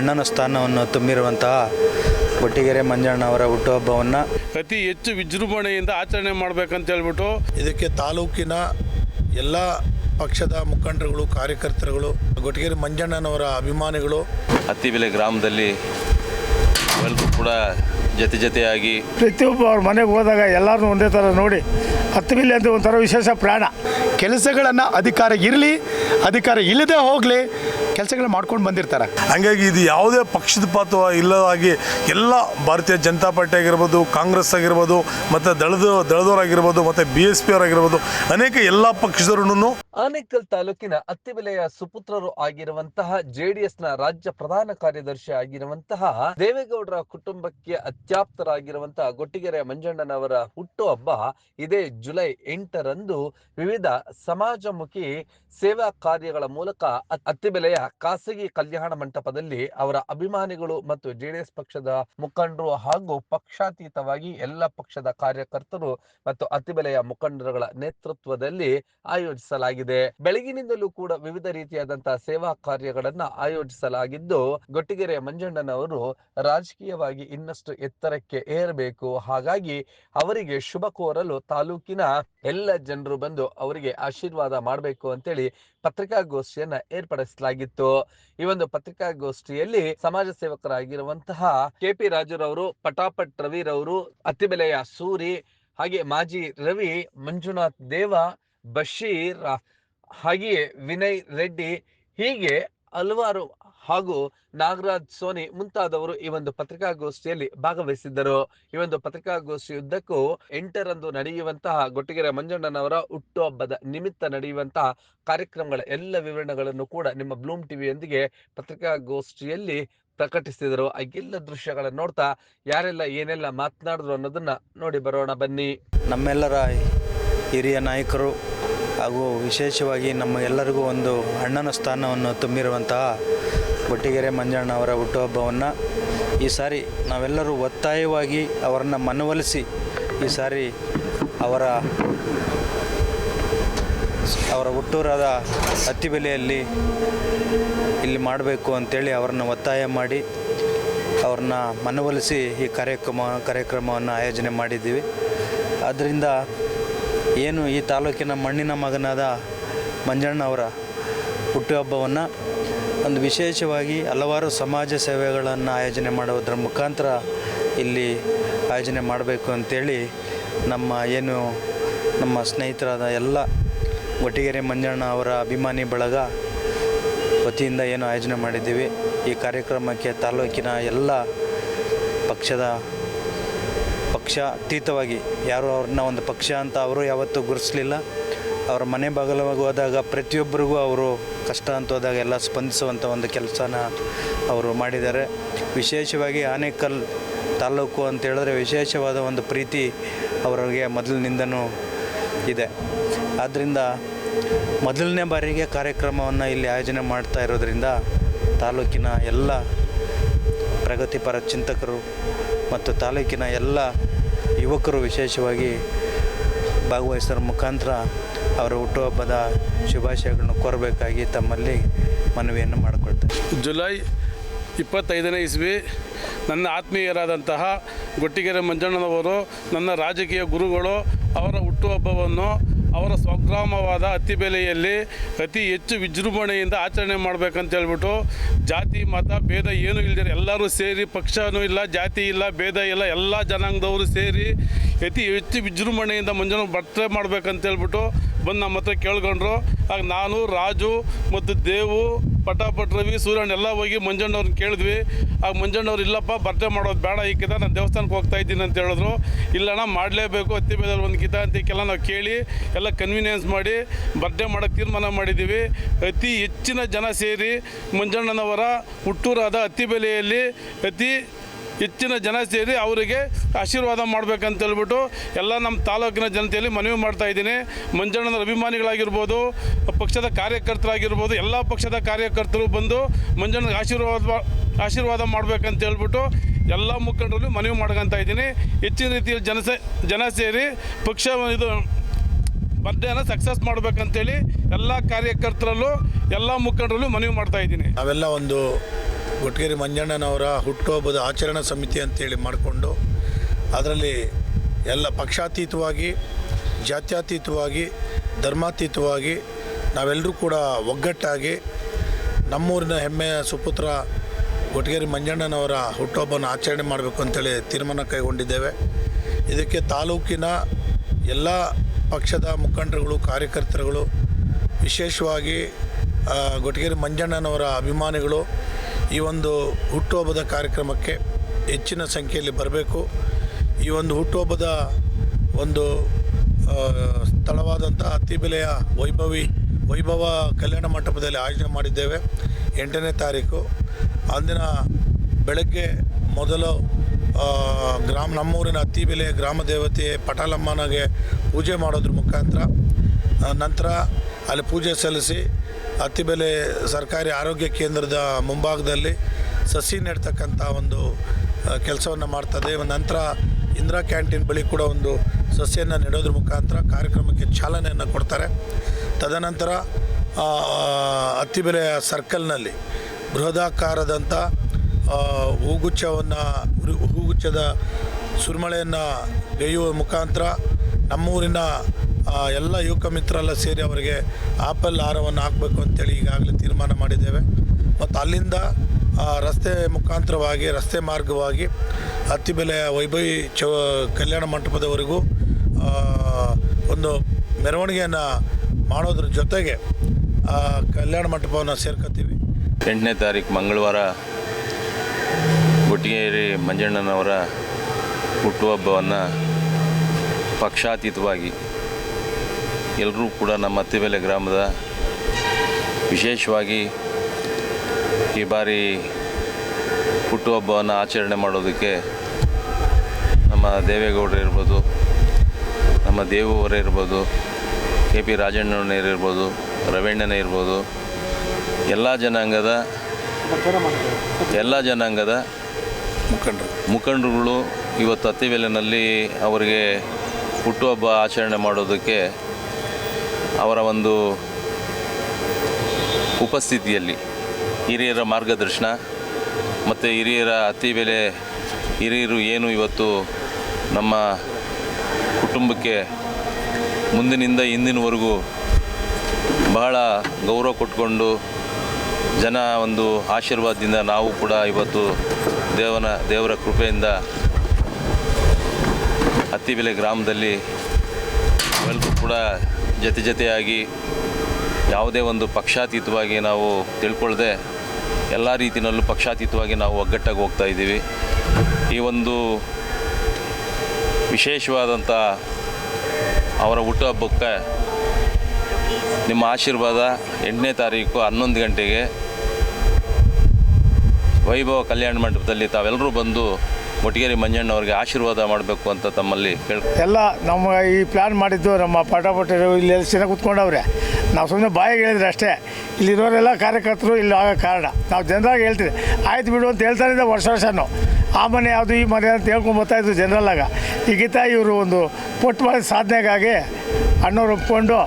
ಅಣ್ಣನ ಸ್ಥಾನವನ್ನು ತುಂಬಿರುವಂತಹ ಗೊಟ್ಟಿಗೆರೆ ಮಂಜಣ್ಣವರ ಹುಟ್ಟುಹಬ್ಬವನ್ನು ಅತಿ ಹೆಚ್ಚು ವಿಜೃಂಭಣೆಯಿಂದ ಆಚರಣೆ ಮಾಡ್ಬೇಕಂತ ಹೇಳ್ಬಿಟ್ಟು ಇದಕ್ಕೆ ತಾಲೂಕಿನ ಎಲ್ಲ ಪಕ್ಷದ ಮುಖಂಡರುಗಳು ಕಾರ್ಯಕರ್ತರುಗಳು ಗೊಟ್ಟಿಗೆರೆ ಮಂಜಣ್ಣನವರ ಅಭಿಮಾನಿಗಳು. ಅತ್ತಿಬೆಲೆ ಗ್ರಾಮದಲ್ಲಿ ಎಲ್ಲರೂ ಕೂಡ ಜೊತೆ ಜೊತೆಯಾಗಿ ಪ್ರತಿಯೊಬ್ಬ ಅವ್ರ ಮನೆಗೆ ಹೋದಾಗ ಎಲ್ಲರನ್ನೂ ಒಂದೇ ಥರ ನೋಡಿ. ಹತ್ತು ಬಿಲ್ಲಿ ಅಂತ ಒಂಥರ ವಿಶೇಷ ಪ್ರಾಣ. ಕೆಲಸಗಳನ್ನು ಅಧಿಕಾರ ಇರಲಿ ಅಧಿಕಾರ ಇಲ್ಲದೆ ಹೋಗಲಿ ಕೆಲಸಗಳು ಮಾಡ್ಕೊಂಡು ಬಂದಿರ್ತಾರೆ. ಹಂಗಾಗಿ ಇದು ಯಾವುದೇ ಪಕ್ಷಪಾತ ಇಲ್ಲದಾಗಿ ಎಲ್ಲ ಭಾರತೀಯ ಜನತಾ ಪಾರ್ಟಿ ಆಗಿರ್ಬೋದು ಕಾಂಗ್ರೆಸ್ ಆಗಿರ್ಬೋದು ಮತ್ತು ದಳದ ದಳದವರಾಗಿರ್ಬೋದು ಮತ್ತು ಬಿ ಎಸ್ ಪಿ ಅವರಾಗಿರ್ಬೋದು ಅನೇಕ ಎಲ್ಲ ಪಕ್ಷದವರನ್ನು ಆನೇಕಲ್ ತಾಲೂಕಿನ ಅತ್ತಿಬೆಲೆಯ ಸುಪುತ್ರರು ಆಗಿರುವಂತಹ ಜೆಡಿಎಸ್ನ ನ ರಾಜ್ಯ ಪ್ರಧಾನ ಕಾರ್ಯದರ್ಶಿ ಆಗಿರುವಂತಹ ದೇವೇಗೌಡರ ಕುಟುಂಬಕ್ಕೆ ಅತ್ಯಾಪ್ತರಾಗಿರುವಂತಹ ಗೊಟ್ಟಿಗೆರೆ ಮಂಜಣ್ಣನವರ ಹುಟ್ಟುಹಬ್ಬ ಇದೇ ಜುಲೈ ಎಂಟರಂದು ವಿವಿಧ ಸಮಾಜಮುಖಿ ಸೇವಾ ಕಾರ್ಯಗಳ ಮೂಲಕ ಅತ್- ಅತ್ತಿಬೆಲೆಯ ಖಾಸಗಿ ಕಲ್ಯಾಣ ಮಂಟಪದಲ್ಲಿ ಅವರ ಅಭಿಮಾನಿಗಳು ಮತ್ತು ಜೆಡಿಎಸ್ ಪಕ್ಷದ ಮುಖಂಡರು ಹಾಗೂ ಪಕ್ಷಾತೀತವಾಗಿ ಎಲ್ಲ ಪಕ್ಷದ ಕಾರ್ಯಕರ್ತರು ಮತ್ತು ಅತಿಬೆಲೆಯ ಮುಖಂಡರುಗಳ ನೇತೃತ್ವದಲ್ಲಿ ಆಯೋಜಿಸಲಾಗಿದೆ. ಬೆಳಗಿನಿಂದಲೂ ಕೂಡ ವಿವಿಧ ರೀತಿಯಾದಂತಹ ಸೇವಾ ಕಾರ್ಯಗಳನ್ನ ಆಯೋಜಿಸಲಾಗಿದ್ದು, ಗೊಟ್ಟಿಗೆರೆ ಮಂಜಣ್ಣನವರು ರಾಜಕೀಯವಾಗಿ ಇನ್ನಷ್ಟು ಎತ್ತರಕ್ಕೆ ಏರಬೇಕು. ಹಾಗಾಗಿ ಅವರಿಗೆ ಶುಭ ಕೋರಲು ತಾಲೂಕಿನ ಎಲ್ಲ ಜನರು ಬಂದು ಅವರಿಗೆ ಆಶೀರ್ವಾದ ಮಾಡಬೇಕು ಅಂತೇಳಿ ಪತ್ರಿಕಾಗೋಷ್ಠಿಯನ್ನ ಏರ್ಪಡಿಸಲಾಗಿತ್ತು. ಈ ಒಂದು ಪತ್ರಿಕಾಗೋಷ್ಠಿಯಲ್ಲಿ ಸಮಾಜ ಸೇವಕರಾಗಿರುವಂತಹ ಕೆ ಪಿ ರಾಜುರವರು, ಪಟಾಪಟ್ ರವಿರವರು ಅತಿಬೆಲೆಯ ಸೂರಿ, ಹಾಗೆ ಮಾಜಿ ರವಿ, ಮಂಜುನಾಥ್ ದೇವ, ಬಶೀರ್, ಹಾಗೆಯೇ ವಿನಯ್ ರೆಡ್ಡಿ ಹೀಗೆ ಹಲವಾರು ಹಾಗೂ ನಾಗರಾಜ್ ಸೋನಿ ಮುಂತಾದವರು ಈ ಒಂದು ಪತ್ರಿಕಾಗೋಷ್ಠಿಯಲ್ಲಿ ಭಾಗವಹಿಸಿದ್ದರು. ಈ ಒಂದು ಪತ್ರಿಕಾಗೋಷ್ಠಿಯುದ್ದಕ್ಕೂ ಎಂಟರಂದು ನಡೆಯುವಂತಹ ಗೊಟ್ಟಿಗೆರೆ ಮಂಜಣ್ಣನವರ ಹುಟ್ಟುಹಬ್ಬದ ನಿಮಿತ್ತ ನಡೆಯುವಂತಹ ಕಾರ್ಯಕ್ರಮಗಳ ಎಲ್ಲ ವಿವರಣೆಗಳನ್ನು ಕೂಡ ನಿಮ್ಮ ಬ್ಲೂಮ್ ಟಿವಿಯೊಂದಿಗೆ ಪತ್ರಿಕಾಗೋಷ್ಠಿಯಲ್ಲಿ ಪ್ರಕಟಿಸಿದರು. ಆ ಎಲ್ಲ ದೃಶ್ಯಗಳನ್ನು ನೋಡ್ತಾ ಯಾರೆಲ್ಲ ಏನೆಲ್ಲ ಮಾತನಾಡಿದ್ರು ಅನ್ನೋದನ್ನ ನೋಡಿ ಬರೋಣ ಬನ್ನಿ. ನಮ್ಮೆಲ್ಲರ ಹಿರಿಯ ನಾಯಕರು ಹಾಗೂ ವಿಶೇಷವಾಗಿ ನಮ್ಮ ಎಲ್ಲರಿಗೂ ಒಂದು ಅಣ್ಣನ ಸ್ಥಾನವನ್ನು ತುಂಬಿರುವಂತಹ ಗೊಟ್ಟಿಗೆರೆ ಮಂಜಣ್ಣವರ ಹುಟ್ಟುಹಬ್ಬವನ್ನು ಈ ಸಾರಿ ನಾವೆಲ್ಲರೂ ಒತ್ತಾಯವಾಗಿ ಅವರನ್ನು ಮನವೊಲಿಸಿ ಈ ಸಾರಿ ಅವರ ಅವರ ಹುಟ್ಟೂರಾದ ಅತ್ತಿಬೆಲೆಯಲ್ಲಿ ಇಲ್ಲಿ ಮಾಡಬೇಕು ಅಂತೇಳಿ ಅವರನ್ನು ಒತ್ತಾಯ ಮಾಡಿ ಅವ್ರನ್ನ ಮನವೊಲಿಸಿ ಈ ಕಾರ್ಯಕ್ರಮ, ಕಾರ್ಯಕ್ರಮವನ್ನು ಆಯೋಜನೆ ಮಾಡಿದ್ದೀವಿ. ಆದ್ದರಿಂದ ಏನು ಈ ತಾಲೂಕಿನ ಮಣ್ಣಿನ ಮಗನಾದ ಮಂಜಣ್ಣ ಅವರ ಹುಟ್ಟುಹಬ್ಬವನ್ನು ಒಂದು ವಿಶೇಷವಾಗಿ ಹಲವಾರು ಸಮಾಜ ಸೇವೆಗಳನ್ನು ಆಯೋಜನೆ ಮಾಡುವುದರ ಮುಖಾಂತರ ಇಲ್ಲಿ ಆಯೋಜನೆ ಮಾಡಬೇಕು ಅಂತೇಳಿ ನಮ್ಮ ಏನು ನಮ್ಮ ಸ್ನೇಹಿತರಾದ ಎಲ್ಲ ಗೊಟ್ಟಿಗೆರೆ ಮಂಜಣ್ಣ ಅವರ ಅಭಿಮಾನಿ ಬಳಗ ವತಿಯಿಂದ ಏನು ಆಯೋಜನೆ ಮಾಡಿದ್ದೀವಿ. ಈ ಕಾರ್ಯಕ್ರಮಕ್ಕೆ ತಾಲೂಕಿನ ಎಲ್ಲ ಪಕ್ಷದ ಪಕ್ಷಾತೀತವಾಗಿ ಯಾರು ಅವ್ರನ್ನ ಒಂದು ಪಕ್ಷ ಅಂತ ಅವರು ಯಾವತ್ತೂ ಗುರುತಿಸಲಿಲ್ಲ. ಅವರ ಮನೆ ಬಾಗಲವಾಗಿ ಹೋದಾಗ ಪ್ರತಿಯೊಬ್ಬರಿಗೂ ಅವರು ಕಷ್ಟ ಅಂತ ಹೋದಾಗ ಎಲ್ಲ ಸ್ಪಂದಿಸುವಂಥ ಒಂದು ಕೆಲಸನ ಅವರು ಮಾಡಿದ್ದಾರೆ. ವಿಶೇಷವಾಗಿ ಆನೇಕಲ್ ತಾಲೂಕು ಅಂತ ಹೇಳಿದ್ರೆ ವಿಶೇಷವಾದ ಒಂದು ಪ್ರೀತಿ ಅವರಿಗೆ ಮೊದಲಿನಿಂದನೂ ಇದೆ. ಆದ್ದರಿಂದ ಮೊದಲನೇ ಬಾರಿಗೆ ಕಾರ್ಯಕ್ರಮವನ್ನು ಇಲ್ಲಿ ಆಯೋಜನೆ ಮಾಡ್ತಾ ಇರೋದರಿಂದ ತಾಲೂಕಿನ ಎಲ್ಲ ಪ್ರಗತಿಪರ ಚಿಂತಕರು ಮತ್ತು ತಾಲೂಕಿನ ಎಲ್ಲ ಯುವಕರು ವಿಶೇಷವಾಗಿ ಭಾಗವಹಿಸೋರ ಮುಖಾಂತರ ಅವರ ಹುಟ್ಟುಹಬ್ಬದ ಶುಭಾಶಯಗಳನ್ನು ಕೋರಬೇಕಾಗಿ ತಮ್ಮಲ್ಲಿ ಮನವಿಯನ್ನು ಮಾಡಿಕೊಳ್ತೇನೆ. ಜುಲೈ ಇಪ್ಪತ್ತೈದನೇ ಇಸ್ವಿ ನನ್ನ ಆತ್ಮೀಯರಾದಂತಹ ಗೊಟ್ಟಿಗೆರೆ ಮಂಜಣ್ಣನವರು, ನನ್ನ ರಾಜಕೀಯ ಗುರುಗಳು ಅವರ ಹುಟ್ಟುಹಬ್ಬವನ್ನು ಅವರ ಸ್ವಗ್ರಾಮವಾದ ಅತ್ತಿಬೆಲೆಯಲ್ಲಿ ಅತಿ ಹೆಚ್ಚು ವಿಜೃಂಭಣೆಯಿಂದ ಆಚರಣೆ ಮಾಡಬೇಕಂತ ಹೇಳ್ಬಿಟ್ಟು ಜಾತಿ, ಮತ, ಭೇದ ಏನೂ ಇಲ್ಲದೆ ಎಲ್ಲರೂ ಸೇರಿ ಪಕ್ಷನೂ ಇಲ್ಲ, ಜಾತಿ ಇಲ್ಲ, ಭೇದ ಇಲ್ಲ, ಎಲ್ಲ ಜನಾಂಗದವರು ಸೇರಿ ಅತಿ ಹೆಚ್ಚು ವಿಜೃಂಭಣೆಯಿಂದ ಮುಂಜಾನೆ ಬರ್ತಡೇ ಮಾಡ್ಬೇಕಂತ ಹೇಳ್ಬಿಟ್ಟು ಬಂದು ನಮ್ಮ ಹತ್ರ ಕೇಳ್ಕೊಂಡ್ರು. ಆಗ ನಾನು, ರಾಜು ಮತ್ತು ದೇವು, ಪಟಾಪಟ್ ರವಿ, ಸೂರ್ಯಣ್ಣ ಎಲ್ಲ ಹೋಗಿ ಮಂಜಣ್ಣವ್ರನ್ನ ಕೇಳಿದ್ವಿ. ಆಗ ಮಂಜಣ್ಣವ್ರು, ಇಲ್ಲಪ್ಪ, ಬರ್ತೆ ಮಾಡೋದು ಬೇಡ, ಈ ಕಿತ ನಾನು ದೇವಸ್ಥಾನಕ್ಕೆ ಹೋಗ್ತಾ ಇದ್ದೀನಿ ಅಂತ ಹೇಳಿದ್ರು. ಇಲ್ಲಣ್ಣ, ಮಾಡಲೇಬೇಕು, ಹತ್ತಿ ಬೇದಲ್ಲಿ ಒಂದು ಗೀತ ಅಂತಕ್ಕೆಲ್ಲ ನಾವು ಕೇಳಿ, ಎಲ್ಲ ಕನ್ವೀನಿಯನ್ಸ್ ಮಾಡಿ ಬರ್ಡೇ ಮಾಡೋಕ್ಕೆ ತೀರ್ಮಾನ ಮಾಡಿದ್ದೀವಿ. ಅತಿ ಹೆಚ್ಚಿನ ಜನ ಸೇರಿ ಮಂಜಣ್ಣನವರ ಹುಟ್ಟೂರಾದ ಅತ್ತಿಬೆಲೆಯಲ್ಲಿ ಅತಿ ಹೆಚ್ಚಿನ ಜನ ಸೇರಿ ಅವರಿಗೆ ಆಶೀರ್ವಾದ ಮಾಡಬೇಕಂತ ಹೇಳ್ಬಿಟ್ಟು ಎಲ್ಲ ನಮ್ಮ ತಾಲೂಕಿನ ಜನತೆಯಲ್ಲಿ ಮನವಿ ಮಾಡ್ತಾ ಇದ್ದೀನಿ. ಮಂಜಣ್ಣನ ಅಭಿಮಾನಿಗಳಾಗಿರ್ಬೋದು, ಪಕ್ಷದ ಕಾರ್ಯಕರ್ತರಾಗಿರ್ಬೋದು, ಎಲ್ಲ ಪಕ್ಷದ ಕಾರ್ಯಕರ್ತರು ಬಂದು ಮಂಜಣ್ಣನ ಆಶೀರ್ವಾದ ಆಶೀರ್ವಾದ ಮಾಡಬೇಕಂತ ಹೇಳ್ಬಿಟ್ಟು ಎಲ್ಲ ಮುಖಂಡರಲ್ಲಿ ಮನವಿ ಮಾಡ್ಕೊತಾ ಇದ್ದೀನಿ. ಹೆಚ್ಚಿನ ರೀತಿಯಲ್ಲಿ ಜನ ಜನ ಸೇರಿ ಪಕ್ಷ ಇದು ಬರ್ಡೇನ ಸಕ್ಸಸ್ ಮಾಡಬೇಕಂತೇಳಿ ಎಲ್ಲ ಕಾರ್ಯಕರ್ತರಲ್ಲೂ ಎಲ್ಲ ಮುಖಂಡರಲ್ಲೂ ಮನವಿ ಮಾಡ್ತಾ ಇದ್ದೀನಿ. ನಾವೆಲ್ಲ ಒಂದು ಗೊಟ್ಟಗೇರಿ ಮಂಜಣ್ಣನವರ ಹುಟ್ಟುಹಬ್ಬದ ಆಚರಣಾ ಸಮಿತಿ ಅಂತೇಳಿ ಮಾಡಿಕೊಂಡು ಅದರಲ್ಲಿ ಎಲ್ಲ ಪಕ್ಷಾತೀತವಾಗಿ ಜಾತ್ಯಾತೀತವಾಗಿ ಧರ್ಮಾತೀತವಾಗಿ ನಾವೆಲ್ಲರೂ ಕೂಡ ಒಗ್ಗಟ್ಟಾಗಿ ನಮ್ಮೂರಿನ ಹೆಮ್ಮೆಯ ಸುಪುತ್ರ ಗೊಟ್ಟಗೇರಿ ಮಂಜಣ್ಣನವರ ಹುಟ್ಟುಹಬ್ಬನ ಆಚರಣೆ ಮಾಡಬೇಕು ಅಂತೇಳಿ ತೀರ್ಮಾನ ಕೈಗೊಂಡಿದ್ದೇವೆ. ಇದಕ್ಕೆ ತಾಲೂಕಿನ ಎಲ್ಲ ಪಕ್ಷದ ಮುಖಂಡರುಗಳು ಕಾರ್ಯಕರ್ತರುಗಳು ವಿಶೇಷವಾಗಿ ಆ, ಗೊಟ್ಟಗೇರಿ ಮಂಜಣ್ಣನವರ ಅಭಿಮಾನಿಗಳು ಈ ಒಂದು ಹುಟ್ಟುಹಬ್ಬದ ಕಾರ್ಯಕ್ರಮಕ್ಕೆ ಹೆಚ್ಚಿನ ಸಂಖ್ಯೆಯಲ್ಲಿ ಬರಬೇಕು. ಈ ಒಂದು ಹುಟ್ಟುಹಬ್ಬದ ಒಂದು ಸ್ಥಳವಾದಂಥ ಅತ್ತಿಬೆಲೆಯ ವೈಭವಿ, ವೈಭವ ಕಲ್ಯಾಣ ಮಂಟಪದಲ್ಲಿ ಆಯೋಜನೆ ಮಾಡಿದ್ದೇವೆ. ಎಂಟನೇ ತಾರೀಕು. ಅಂದಿನ ಬೆಳಗ್ಗೆ ಮೊದಲು ಗ್ರಾಮ, ನಮ್ಮೂರಿನ ಅತ್ತಿಬೆಲೆಯ ಗ್ರಾಮ ದೇವತೆ ಪಟಾಲಮ್ಮನಿಗೆ ಪೂಜೆ ಮಾಡೋದ್ರ ಮುಖಾಂತರ ನಂತರ ಅಲ್ಲಿ ಪೂಜೆ ಸಲ್ಲಿಸಿ ಅತ್ತಿಬೆಲೆ ಸರ್ಕಾರಿ ಆರೋಗ್ಯ ಕೇಂದ್ರದ ಮುಂಭಾಗದಲ್ಲಿ ಸಸಿ ನೆಡ್ತಕ್ಕಂಥ ಒಂದು ಕೆಲಸವನ್ನು ಮಾಡ್ತದೆ ನಂತರ ಇಂದಿರಾ ಕ್ಯಾಂಟೀನ್ ಬಳಿ ಕೂಡ ಒಂದು ಸಸಿಯನ್ನು ನೆಡೋದ್ರ ಮುಖಾಂತರ ಕಾರ್ಯಕ್ರಮಕ್ಕೆ ಚಾಲನೆಯನ್ನು ಕೊಡ್ತಾರೆ. ತದನಂತರ ಅತ್ತಿಬೆಲೆಯ ಸರ್ಕಲ್ನಲ್ಲಿ ಬೃಹದಾಕಾರದಂಥ ಹೂಗುಚ್ಛವನ್ನು ಹೂಗುಚ್ಛದ ಸುರಿಮಳೆಯನ್ನು ಗೈಯುವ ಮುಖಾಂತರ ನಮ್ಮೂರಿನ ಎಲ್ಲ ಯುವಕ ಮಿತ್ರರೆಲ್ಲ ಸೇರಿ ಅವರಿಗೆ ಆಪಲ್ ಹಾರವನ್ನು ಹಾಕಬೇಕು ಅಂತೇಳಿ ಈಗಾಗಲೇ ತೀರ್ಮಾನ ಮಾಡಿದ್ದೇವೆ. ಮತ್ತು ಅಲ್ಲಿಂದ ರಸ್ತೆ ಮುಖಾಂತರವಾಗಿ, ರಸ್ತೆ ಮಾರ್ಗವಾಗಿ ಅತ್ತಿಬೆಲೆಯ ವೈಭವಿ ಚೌ, ಕಲ್ಯಾಣ ಮಂಟಪದವರೆಗೂ ಒಂದು ಮೆರವಣಿಗೆಯನ್ನು ಮಾಡೋದ್ರ ಜೊತೆಗೆ ಕಲ್ಯಾಣ ಮಂಟಪವನ್ನು ಸೇರ್ಕೊತೀವಿ ಎಂಟನೇ ತಾರೀಕು ಮಂಗಳವಾರ ಗುಟ್ಟಿಗೇರಿ ಮಂಜಣ್ಣನವರ ಹುಟ್ಟುಹಬ್ಬವನ್ನು ಪಕ್ಷಾತೀತವಾಗಿ ಎಲ್ಲರೂ ಕೂಡ ನಮ್ಮ ಅತ್ತಿಬೆಲೆ ಗ್ರಾಮದ ವಿಶೇಷವಾಗಿ ಈ ಬಾರಿ ಹುಟ್ಟುಹಬ್ಬವನ್ನು ಆಚರಣೆ ಮಾಡೋದಕ್ಕೆ ನಮ್ಮ ದೇವೇಗೌಡರು ಇರ್ಬೋದು, ನಮ್ಮ ದೇವವರೇ ಇರ್ಬೋದು ಕೆ ಪಿ ರಾಜಣ್ಣನವರು ಇರ್ಬೋದು, ರವಣ್ಣನೇ ಇರ್ಬೋದು, ಎಲ್ಲ ಜನಾಂಗದ ಎಲ್ಲ ಜನಾಂಗದ ಮುಖಂಡರು ಮುಖಂಡರುಗಳು ಇವತ್ತು ಅತ್ತಿಬೆಲೆನಲ್ಲಿ ಅವರಿಗೆ ಹುಟ್ಟುಹಬ್ಬ ಆಚರಣೆ ಮಾಡೋದಕ್ಕೆ ಅವರ ಒಂದು ಉಪಸ್ಥಿತಿಯಲ್ಲಿ ಹಿರಿಯರ ಮಾರ್ಗದರ್ಶನ ಮತ್ತು ಹಿರಿಯರ ಅತ್ತಿಬೆಲೆ ಹಿರಿಯರು ಏನು ಇವತ್ತು ನಮ್ಮ ಕುಟುಂಬಕ್ಕೆ ಮುಂದಿನಿಂದ ಇಂದಿನವರೆಗೂ ಬಹಳ ಗೌರವ ಕೊಟ್ಕೊಂಡು ಜನ ಒಂದು ಆಶೀರ್ವಾದದಿಂದ ನಾವು ಕೂಡ ಇವತ್ತು ದೇವನ, ದೇವರ ಕೃಪೆಯಿಂದ ಅತ್ತಿಬೆಲೆ ಗ್ರಾಮದಲ್ಲಿ ಎಲ್ಲರೂ ಕೂಡ ಜೊತೆ ಜೊತೆಯಾಗಿ ಯಾವುದೇ ಒಂದು ಪಕ್ಷಾತೀತವಾಗಿ ನಾವು ತಿಳ್ಕೊಳ್ಳದೆ ಎಲ್ಲ ರೀತಿಯಲ್ಲೂ ಪಕ್ಷಾತೀತವಾಗಿ ನಾವು ಒಗ್ಗಟ್ಟಾಗಿ ಹೋಗ್ತಾ ಇದ್ದೀವಿ. ಈ ಒಂದು ವಿಶೇಷವಾದಂಥ ಅವರ ಹುಟ್ಟುಹಬ್ಬಕ್ಕೆ ನಿಮ್ಮ ಆಶೀರ್ವಾದ ಎಂಟನೇ ತಾರೀಕು ಹನ್ನೊಂದು ಗಂಟೆಗೆ ವೈಭವ ಕಲ್ಯಾಣ ಮಂಟಪದಲ್ಲಿ ತಾವೆಲ್ಲರೂ ಬಂದು ಮೊಟ್ಟಿಗೇರಿ ಮಂಜಣ್ಣವ್ರಿಗೆ ಆಶೀರ್ವಾದ ಮಾಡಬೇಕು ಅಂತ ತಮ್ಮಲ್ಲಿ ಎಲ್ಲ ನಮ್ಮ ಈ ಪ್ಲ್ಯಾನ್ ಮಾಡಿದ್ದು ನಮ್ಮ ಪಟಾಪಟರು ಇಲ್ಲಿ ಚೆನ್ನಾಗಿ ಕೂತ್ಕೊಂಡವ್ರೆ. ನಾವು ಸುಮ್ಮನೆ ಬಾಯಿಗೆ ಹೇಳಿದ್ರೆ ಅಷ್ಟೇ. ಇಲ್ಲಿರೋರೆಲ್ಲ ಕಾರ್ಯಕರ್ತರು ಇಲ್ಲಿ ಆಗೋ ಕಾರಣ. ನಾವು ಜನರಾಗಿ ಹೇಳ್ತೀವಿ. ಆಯ್ತು ಬಿಡು ಅಂತ ಹೇಳ್ತಾ ಇದ್ದೆ ವರ್ಷ ವರ್ಷನೂ. ಆ ಮನೆ ಯಾವುದು, ಈ ಮನೆ ಅಂತ ಹೇಳ್ಕೊಂಡು ಬರ್ತಾಯಿದ್ರು ಜನರಲ್ಲಾಗ ಈಗಿತ ಇವರು ಒಂದು ಪೊಟ್ಟು ಮಾಡಿದ ಸಾಧನೆಗಾಗಿ ಅಣ್ಣವ್ರು ಒಪ್ಕೊಂಡು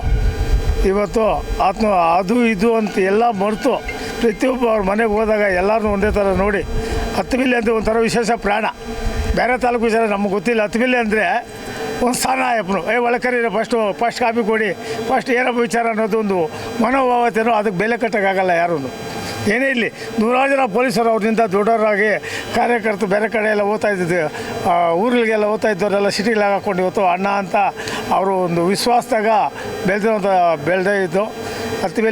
ಇವತ್ತು ಆತ್ಮ ಅದು ಇದು ಅಂತ ಎಲ್ಲ ಮರೆತು ಪ್ರತಿಯೊಬ್ಬ ಅವ್ರ ಮನೆಗೆ ಹೋದಾಗ ಎಲ್ಲರೂ ಒಂದೇ ಥರ ನೋಡಿ ಹತ್ತು ಬಿಲ್ಲೆ ಅಂತ ಒಂಥರ ವಿಶೇಷ ಪ್ರಾಣ. ಬೇರೆ ತಾಲೂಕು ವಿಚಾರ ನಮ್ಗೆ ಗೊತ್ತಿಲ್ಲ. ಹತ್ತು ಬಿಲ್ಲೆ ಅಂದರೆ ಒಂದು ಸ್ಥಾನ ಆಯಪ್ಪನು. ಏ ಒಳಕರೀರ ಫಸ್ಟು ಫಸ್ಟ್ ಕಾಪಿ ಕೊಡಿ. ಫಸ್ಟ್ ಏನಪ್ಪ ವಿಚಾರ ಅನ್ನೋದು ಒಂದು ಮನೋಭಾವತೆನೋ ಅದಕ್ಕೆ ಬೆಲೆ ಕಟ್ಟೋಕ್ಕಾಗಲ್ಲ ಯಾರೂ ಏನೇ ಇರಲಿ, ನೂರಾರು ಜನ ಪೊಲೀಸರು ಅವ್ರಿಂದ ದೊಡ್ಡವರಾಗಿ ಕಾರ್ಯಕರ್ತರು ಬೇರೆ ಕಡೆ ಎಲ್ಲ ಓದ್ತಾ ಇದ್ದಿದ್ದು ಊರ್ಗಳಿಗೆಲ್ಲ ಓದ್ತಾ ಇದ್ದವರೆಲ್ಲ ಸಿಟಿಗೆ ಹಾಕೊಂಡು ಇವತ್ತು ಅಣ್ಣ ಅಂತ ಅವರು ಒಂದು ವಿಶ್ವಾಸದಾಗ ಬೆಳೆದಿರೋಂಥ, ಬೆಳೆದೇ ಇದ್ದು, ಹತ್ತು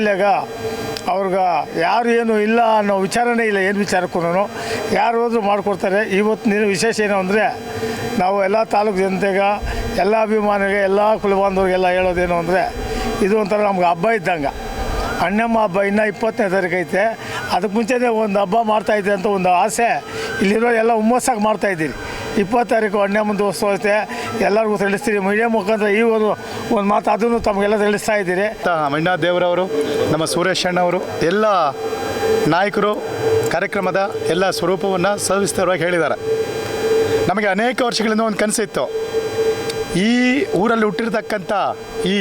ಅವ್ರಿಗೆ ಯಾರು ಏನು ಇಲ್ಲ ಅನ್ನೋ ವಿಚಾರನೇ ಇಲ್ಲ, ಏನು ವಿಚಾರಕ್ಕೂ ಯಾರು ಹೋದರೂ ಮಾಡಿಕೊಡ್ತಾರೆ. ನೀನು ವಿಶೇಷ ಏನು ಅಂದರೆ, ನಾವು ಎಲ್ಲ ತಾಲೂಕು ಜನತೆಗೆ, ಎಲ್ಲ ಅಭಿಮಾನಿಗೆ, ಎಲ್ಲ ಕುಲಬಾಂಧವ್ರಿಗೆಲ್ಲ ಹೇಳೋದೇನು ಅಂದರೆ, ಇದು ಒಂಥರ ನಮ್ಗೆ ಹಬ್ಬ ಇದ್ದಂಗೆ. ಅಣ್ಣಮ್ಮ ಹಬ್ಬ ಇನ್ನೂ ಇಪ್ಪತ್ತನೇ ತಾರೀಕು ಐತೆ. ಅದಕ್ಕೆ ಮುಂಚೆನೇ ಒಂದು ಹಬ್ಬ ಮಾಡ್ತಾಯಿದ್ದೆ ಅಂತ ಒಂದು ಆಸೆ. ಇಲ್ಲಿರೋ ಎಲ್ಲ ಹುಮ್ಮಸ್ಸಾಗಿ ಮಾಡ್ತಾಯಿದ್ದೀರಿ ಇಪ್ಪತ್ತು ತಾರೀಕು ಉತ್ಸವ ಐತೆ. ಎಲ್ಲರಿಗೂ ತಿಳಿಸ್ತೀರಿ. ಮೀಡಿಯಾ ಮುಖಾಂತರ ಈ ಒಂದು ಒಂದು ಮಾತು ಅದನ್ನು ತಮಗೆಲ್ಲ ತಿಳಿಸ್ತಾ ಇದ್ದೀರಿ. ಮಣ್ಣ ದೇವರವರು, ನಮ್ಮ ಸುರೇಶ್ ಅಣ್ಣವರು, ಎಲ್ಲ ನಾಯಕರು ಕಾರ್ಯಕ್ರಮದ ಎಲ್ಲ ಸ್ವರೂಪವನ್ನು ಸವಿಸ್ತರವಾಗಿ ಹೇಳಿದ್ದಾರೆ. ನಮಗೆ ಅನೇಕ ವರ್ಷಗಳಿಂದ ಒಂದು ಕನಸಿತ್ತು. ಈ ಊರಲ್ಲಿ ಹುಟ್ಟಿರ್ತಕ್ಕಂಥ ಈ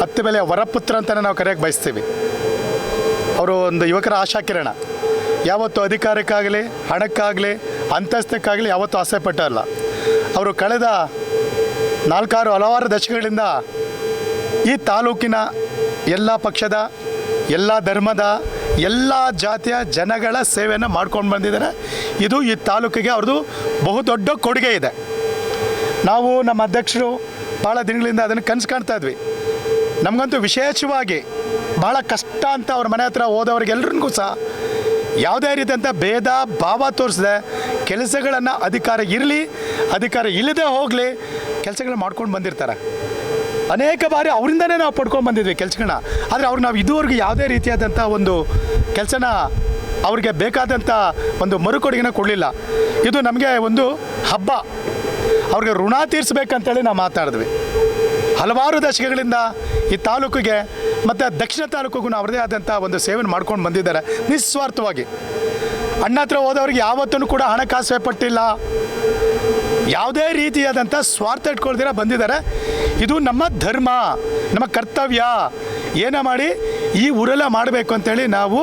ಹತ್ತು ಬೆಲೆಯ ವರಪುತ್ರ ಅಂತಲೇ ನಾವು ಕರೆಯೋಕ್ಕೆ ಬಯಸ್ತೀವಿ. ಅವರು ಒಂದು ಯುವಕರ ಆಶಾಕಿರಣ ಯಾವತ್ತು ಅಧಿಕಾರಕ್ಕಾಗಲಿ, ಹಣಕ್ಕಾಗಲಿ ಅಂತಸ್ತಕ್ಕಾಗಲಿ ಯಾವತ್ತೂ ಆಸೆ ಪಟ್ಟಲ್ಲ. ಅವರು ಕಳೆದ ನಾಲ್ಕಾರು ಹಲವಾರು ದಶಕಗಳಿಂದ ಈ ತಾಲೂಕಿನ ಎಲ್ಲ ಪಕ್ಷದ, ಎಲ್ಲ ಧರ್ಮದ, ಎಲ್ಲ ಜಾತಿಯ ಜನಗಳ ಸೇವೆಯನ್ನು ಮಾಡ್ಕೊಂಡು ಬಂದಿದ್ದಾರೆ. ಇದು ಈ ತಾಲೂಕಿಗೆ ಅವ್ರದ್ದು ಬಹುದೊಡ್ಡ ಕೊಡುಗೆ ಇದೆ. ನಾವು ನಮ್ಮ ಅಧ್ಯಕ್ಷರು ಭಾಳ ದಿನಗಳಿಂದ ಅದನ್ನು ಕನಸು ಕಾಣ್ತಾ ಇದ್ವಿ. ನಮಗಂತೂ ವಿಶೇಷವಾಗಿ ಭಾಳ ಕಷ್ಟ ಅಂತ ಅವ್ರ ಮನೆ ಹತ್ರ ಹೋದವ್ರಿಗೆಲ್ರಿಗೂ ಸಹ ಯಾವುದೇ ರೀತಿಯಂಥ ಭೇದ ಭಾವ ತೋರಿಸದೆ ಕೆಲಸಗಳನ್ನು ಅಧಿಕಾರ ಇರಲಿ, ಅಧಿಕಾರ ಇಲ್ಲದೆ ಹೋಗಲಿ, ಕೆಲಸಗಳನ್ನ ಮಾಡ್ಕೊಂಡು ಬಂದಿರ್ತಾರೆ. ಅನೇಕ ಬಾರಿ ಅವರಿಂದನೇ ನಾವು ಪಡ್ಕೊಂಡು ಬಂದಿದ್ವಿ ಕೆಲಸಗಳನ್ನ ಆದರೆ ಅವ್ರು ನಾವು ಇದುವರೆಗೂ ಯಾವುದೇ ರೀತಿಯಾದಂಥ ಒಂದು ಕೆಲಸನ ಅವ್ರಿಗೆ ಬೇಕಾದಂಥ ಒಂದು ಮರುಕೊಡುಗೆನ ಕೊಡಲಿಲ್ಲ. ಇದು ನಮಗೆ ಒಂದು ಹಬ್ಬ. ಅವ್ರಿಗೆ ಋಣ ತೀರಿಸ್ಬೇಕಂತೇಳಿ ನಾವು ಮಾತಾಡಿದ್ವಿ. ಹಲವಾರು ದಶಕಗಳಿಂದ ಈ ತಾಲೂಕಿಗೆ ಮತ್ತು ದಕ್ಷಿಣ ತಾಲೂಕಿಗೂ ಅವ್ರದೇ ಆದಂಥ ಒಂದು ಸೇವೆಯನ್ನು ಮಾಡ್ಕೊಂಡು ಬಂದಿದ್ದಾರೆ, ನಿಸ್ವಾರ್ಥವಾಗಿ. ಅಣ್ಣ ಹತ್ರ ಹೋದವ್ರಿಗೆ ಯಾವತ್ತೂ ಕೂಡ ಹಣಕಾಸು ಪಟ್ಟಿಲ್ಲ ಯಾವುದೇ ರೀತಿಯಾದಂಥ ಸ್ವಾರ್ಥ ಇಟ್ಕೊಳ್ದಿರ ಬಂದಿದ್ದಾರೆ. ಇದು ನಮ್ಮ ಧರ್ಮ, ನಮ್ಮ ಕರ್ತವ್ಯ. ಏನ ಮಾಡಿ ಈ ಊರೆಲ್ಲ ಮಾಡಬೇಕು ಅಂತೇಳಿ ನಾವು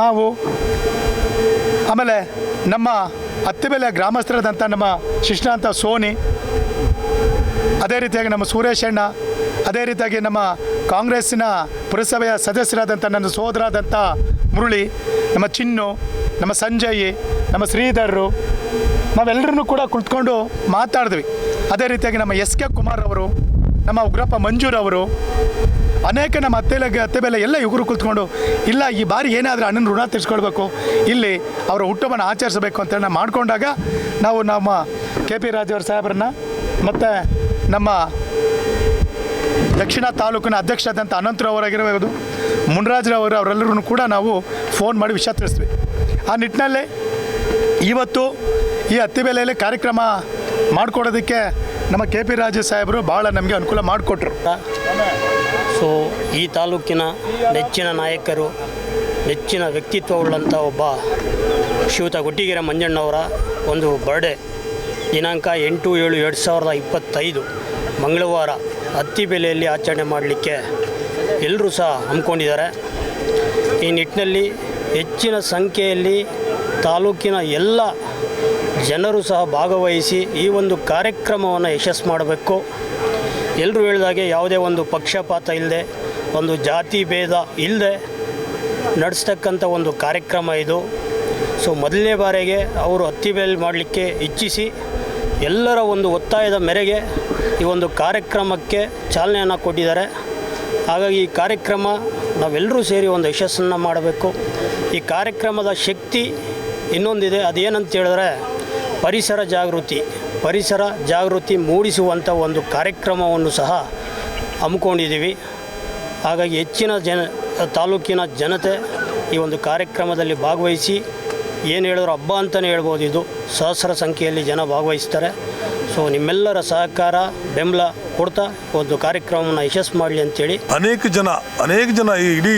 ನಾವು ಆಮೇಲೆ ನಮ್ಮ ಹತ್ತಿಬೆಲೆ ಗ್ರಾಮಸ್ಥರಾದಂಥ ನಮ್ಮ ಶಿಷ್ಣಾಂತ ಸೋನಿ, ಅದೇ ರೀತಿಯಾಗಿ ನಮ್ಮ ಸುರೇಶ್ ಅಣ್ಣ, ಅದೇ ರೀತಿಯಾಗಿ ನಮ್ಮ ಕಾಂಗ್ರೆಸ್ಸಿನ ಪುರಸಭೆಯ ಸದಸ್ಯರಾದಂಥ ನನ್ನ ಸೋದರಾದಂಥ ಮುರುಳಿ, ನಮ್ಮ ಚಿನ್ನು ನಮ್ಮ ಸಂಜಯ್, ನಮ್ಮ ಶ್ರೀಧರರು ನಾವೆಲ್ಲರೂ ಕೂಡ ಕುಳಿತುಕೊಂಡು ಮಾತಾಡಿದ್ವಿ. ಅದೇ ರೀತಿಯಾಗಿ ನಮ್ಮ ಎಸ್ ಕೆ ಕುಮಾರ್ ಅವರು, ನಮ್ಮ ಉಗ್ರಪ್ಪ ಮಂಜೂರ್ ಅವರು, ಅನೇಕ ನಮ್ಮ ಅತ್ತೆ ಅತ್ತೆ ಬೆಲೆ ಎಲ್ಲ ಇವರು ಕುತ್ಕೊಂಡು ಇಲ್ಲ, ಈ ಬಾರಿ ಏನಾದರೂ ಅಣ್ಣನ ಋಣ ತೀರಿಸ್ಕೊಳ್ಬೇಕು, ಇಲ್ಲಿ ಅವರ ಹುಟ್ಟವನ್ನು ಆಚರಿಸಬೇಕು ಅಂತ ನಾವು ಮಾಡಿಕೊಂಡಾಗ ನಾವು ನಮ್ಮ ಕೆ ಪಿ ರಾಜವ್ರ ಸಾಹೇಬ್ರನ್ನ ಮತ್ತು ನಮ್ಮ ದಕ್ಷಿಣ ತಾಲೂಕಿನ ಅಧ್ಯಕ್ಷರಾದಂಥ ಅನಂತರಾವ್ ಅವರಾಗಿರಬಹುದು ಮುನ್ರಾಜ್ರವರು ಅವರೆಲ್ಲರೂ ಕೂಡ ನಾವು ಫೋನ್ ಮಾಡಿ ವಿಷಯ ತಿಳಿಸ್ತೀವಿ ಆ ನಿಟ್ಟಿನಲ್ಲಿ ಇವತ್ತು ಈ ಹತ್ತಿ ಬೆಲೆಯಲ್ಲಿ ಕಾರ್ಯಕ್ರಮ ಮಾಡಿಕೊಡೋದಕ್ಕೆ ನಮ್ಮ ಕೆ ಪಿ ರಾಜು ಸಾಹೇಬರು ಭಾಳ ನಮಗೆ ಅನುಕೂಲ ಮಾಡಿಕೊಟ್ರು. ಸೊ ಈ ತಾಲೂಕಿನ ನೆಚ್ಚಿನ ನಾಯಕರು, ನೆಚ್ಚಿನ ವ್ಯಕ್ತಿತ್ವವುಳ್ಳಂಥ ಒಬ್ಬ ಶ್ರೀಯುತ ಗುಟ್ಟಿಗೆರೆ ಮಂಜಣ್ಣವರ ಒಂದು ಬರ್ಡೇ ದಿನಾಂಕ ಎಂಟು ಏಳು ಎರಡು ಸಾವಿರದ ಇಪ್ಪತ್ತೈದು ಮಂಗಳವಾರ ಹತ್ತಿ ಬೆಲೆಯಲ್ಲಿ ಆಚರಣೆ ಮಾಡಲಿಕ್ಕೆ ಎಲ್ಲರೂ ಸಹ ಹಮ್ಮಿಕೊಂಡಿದ್ದಾರೆ. ಈ ನಿಟ್ಟಿನಲ್ಲಿ ಹೆಚ್ಚಿನ ಸಂಖ್ಯೆಯಲ್ಲಿ ತಾಲೂಕಿನ ಎಲ್ಲ ಜನರು ಸಹ ಭಾಗವಹಿಸಿ ಈ ಒಂದು ಕಾರ್ಯಕ್ರಮವನ್ನು ಯಶಸ್ಸು ಮಾಡಬೇಕು. ಎಲ್ಲರೂ ಹೇಳಿದಾಗೆ ಯಾವುದೇ ಒಂದು ಪಕ್ಷಪಾತ ಇಲ್ಲದೆ, ಒಂದು ಜಾತಿ ಭೇದ ಇಲ್ಲದೆ ನಡೆಸ್ತಕ್ಕಂಥ ಒಂದು ಕಾರ್ಯಕ್ರಮ ಇದು. ಸೊ, ಮೊದಲನೇ ಬಾರಿಗೆ ಅವರು ಹತ್ತಿಬೇಲ್ ಮಾಡಲಿಕ್ಕೆ ಇಚ್ಛಿಸಿ ಎಲ್ಲರ ಒಂದು ಒತ್ತಾಯದ ಮೇರೆಗೆ ಈ ಒಂದು ಕಾರ್ಯಕ್ರಮಕ್ಕೆ ಚಾಲನೆಯನ್ನು ಕೊಟ್ಟಿದ್ದಾರೆ. ಹಾಗಾಗಿ ಈ ಕಾರ್ಯಕ್ರಮ ನಾವೆಲ್ಲರೂ ಸೇರಿ ಒಂದು ಯಶಸ್ಸನ್ನು ಮಾಡಬೇಕು. ಈ ಕಾರ್ಯಕ್ರಮದ ಶಕ್ತಿ ಇನ್ನೊಂದಿದೆ. ಅದೇನಂತ ಹೇಳಿದ್ರೆ, ಪರಿಸರ ಜಾಗೃತಿ ಪರಿಸರ ಜಾಗೃತಿ ಮೂಡಿಸುವಂಥ ಒಂದು ಕಾರ್ಯಕ್ರಮವನ್ನು ಸಹ ಹಮ್ಮಿಕೊಂಡಿದ್ದೀವಿ. ಹಾಗಾಗಿ ಹೆಚ್ಚಿನ ಜನ, ತಾಲೂಕಿನ ಜನತೆ ಈ ಒಂದು ಕಾರ್ಯಕ್ರಮದಲ್ಲಿ ಭಾಗವಹಿಸಿ, ಏನು ಹೇಳಿದ್ರು ಹಬ್ಬ ಅಂತಲೇ ಹೇಳ್ಬೋದು ಇದು. ಸಹಸ್ರ ಸಂಖ್ಯೆಯಲ್ಲಿ ಜನ ಭಾಗವಹಿಸ್ತಾರೆ. ಸೊ ನಿಮ್ಮೆಲ್ಲರ ಸಹಕಾರ, ಬೆಂಬಲ ಕೊಡ್ತಾ ಒಂದು ಕಾರ್ಯಕ್ರಮವನ್ನು ಯಶಸ್ಸು ಮಾಡಲಿ ಅಂತೇಳಿ ಅನೇಕ ಜನ ಅನೇಕ ಜನ ಈ ಇಡೀ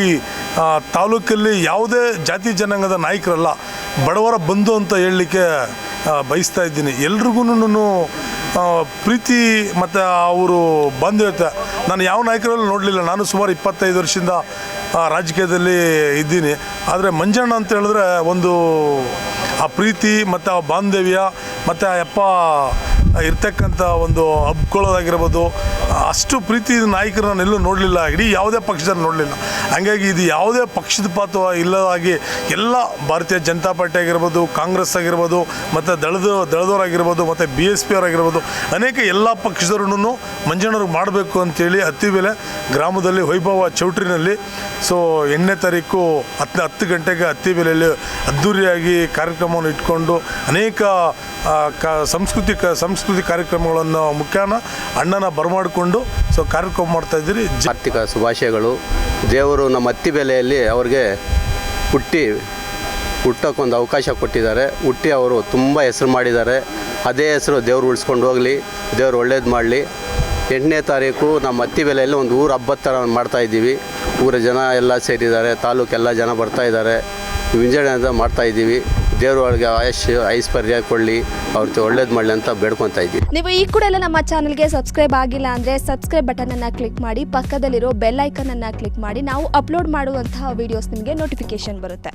ತಾಲೂಕಲ್ಲಿ ಯಾವುದೇ ಜಾತಿ ಜನಾಂಗದ ನಾಯಕರಲ್ಲ, ಬಡವರ ಬಂಧು ಅಂತ ಹೇಳಲಿಕ್ಕೆ ಬಯಸ್ತಾ ಇದ್ದೀನಿ. ಎಲ್ರಿಗೂ ಪ್ರೀತಿ ಮತ್ತು ಅವರು ಬಂದಿರುತ್ತೆ ನಾನು ಯಾವ ನಾಯಕರಲ್ಲೂ ನೋಡಲಿಲ್ಲ. ನಾನು ಸುಮಾರು ಇಪ್ಪತ್ತೈದು ವರ್ಷದಿಂದ ರಾಜಕೀಯದಲ್ಲಿ ಇದ್ದೀನಿ. ಆದರೆ ಮಂಜಣ್ಣ ಅಂತ ಹೇಳಿದ್ರೆ ಒಂದು, ಆ ಪ್ರೀತಿ ಮತ್ತು ಆ ಬಾಂಧವ್ಯ ಮತ್ತು ಆ ಯಪ್ಪ ಇರ್ತಕ್ಕಂಥ ಒಂದು ಹಬ್ಕೊಳ್ಳೋದಾಗಿರ್ಬೋದು, ಅಷ್ಟು ಪ್ರೀತಿ ನಾಯಕರು ನಾನು ಎಲ್ಲೂ ನೋಡಲಿಲ್ಲ. ಇಡೀ ಯಾವುದೇ ಪಕ್ಷದ ನೋಡಲಿಲ್ಲ. ಹಂಗಾಗಿ ಇದು ಯಾವುದೇ ಪಕ್ಷದ ಪಾತ್ರ ಇಲ್ಲದಾಗಿ ಎಲ್ಲ ಭಾರತೀಯ ಜನತಾ ಪಾರ್ಟಿ ಆಗಿರ್ಬೋದು, ಕಾಂಗ್ರೆಸ್ ಆಗಿರ್ಬೋದು, ಮತ್ತು ದಳದ ದಳದವರಾಗಿರ್ಬೋದು ಮತ್ತು ಬಿ ಎಸ್ ಪಿ ಅವರಾಗಿರ್ಬೋದು ಅನೇಕ ಎಲ್ಲ ಪಕ್ಷದವ್ರನ್ನು ಮಂಜಣ್ಣವ್ರಿಗೆ ಮಾಡಬೇಕು ಅಂತೇಳಿ ಹತ್ತಿಬೆಲೆ ಗ್ರಾಮದಲ್ಲಿ ವೈಭವ ಚೌಟ್ರಿನಲ್ಲಿ. ಸೊ ಎಂಟನೇ ತಾರೀಕು ಹತ್ತು ಹತ್ತು ಗಂಟೆಗೆ ಹತ್ತಿಬೆಲೆಯಲ್ಲಿ ಅದ್ಧೂರಿಯಾಗಿ ಕಾರ್ಯಕ್ರಮವನ್ನು ಇಟ್ಕೊಂಡು ಅನೇಕ ಕ, ಸಾಂಸ್ಕೃತಿಕ ಸಂಸ್ಕೃತಿ ಕಾರ್ಯಕ್ರಮಗಳನ್ನು ಮುಖ್ಯಾನ ಅಣ್ಣನ ಬರಮಾಡಿಕೊಂಡು ಸೊ ಕಾರ್ಯಕ್ರಮ ಮಾಡ್ತಾ ಇದ್ದೀರಿ. ಆರ್ಥಿಕ ಶುಭಾಶಯಗಳು. ದೇವರು ನಮ್ಮ ಅತ್ತಿ ಬೆಲೆಯಲ್ಲಿ ಅವ್ರಿಗೆ ಹುಟ್ಟಿ, ಹುಟ್ಟೋಕ್ಕೊಂದು ಅವಕಾಶ ಕೊಟ್ಟಿದ್ದಾರೆ. ಹುಟ್ಟಿ ಅವರು ತುಂಬ ಹೆಸರು ಮಾಡಿದ್ದಾರೆ. ಅದೇ ಹೆಸರು ದೇವ್ರು ಉಳಿಸ್ಕೊಂಡು ಹೋಗಲಿ, ದೇವ್ರು ಒಳ್ಳೇದು ಮಾಡಲಿ. ಎಂಟನೇ ತಾರೀಕು ನಮ್ಮ ಅತ್ತಿ ಬೆಲೆಯಲ್ಲಿ ಒಂದು ಊರು ಹಬ್ಬದ ಥರ ಮಾಡ್ತಾ ಇದ್ದೀವಿ. ಊರ ಜನ ಎಲ್ಲ ಸೇರಿದ್ದಾರೆ, ತಾಲೂಕೆಲ್ಲ ಜನ ಬರ್ತಾ ಇದ್ದಾರೆ. ಅಂತ ಮಾಡ್ತಾ ಇದ್ದೀವಿ. ದೇವರು ಅವ್ರಿಗೆ ಆಯುಷ್ ಐಶ್ವರ್ಯ ಕೊಡಲಿ ಅವ್ರಿಗೆ ಒಳ್ಳೇದು ಮಾಡಲಿ ಅಂತ ಬೇಡ್ಕೊತಾ ಇದ್ದೀವಿ. ನೀವು ಈ ಕೂಡ ಎಲ್ಲ ನಮ್ಮ ಚಾನಲ್ಗೆ ಸಬ್ಸ್ಕ್ರೈಬ್ ಆಗಿಲ್ಲ ಅಂದರೆ ಸಬ್ಸ್ಕ್ರೈಬ್ ಬಟನ್ ಅನ್ನ ಕ್ಲಿಕ್ ಮಾಡಿ, ಪಕ್ಕದಲ್ಲಿರೋ ಬೆಲ್ ಐಕನ್ ಅನ್ನ ಕ್ಲಿಕ್ ಮಾಡಿ, ನಾವು ಅಪ್ಲೋಡ್ ಮಾಡುವಂತಹ ವಿಡಿಯೋಸ್ ನಿಮಗೆ ನೋಟಿಫಿಕೇಶನ್ ಬರುತ್ತೆ.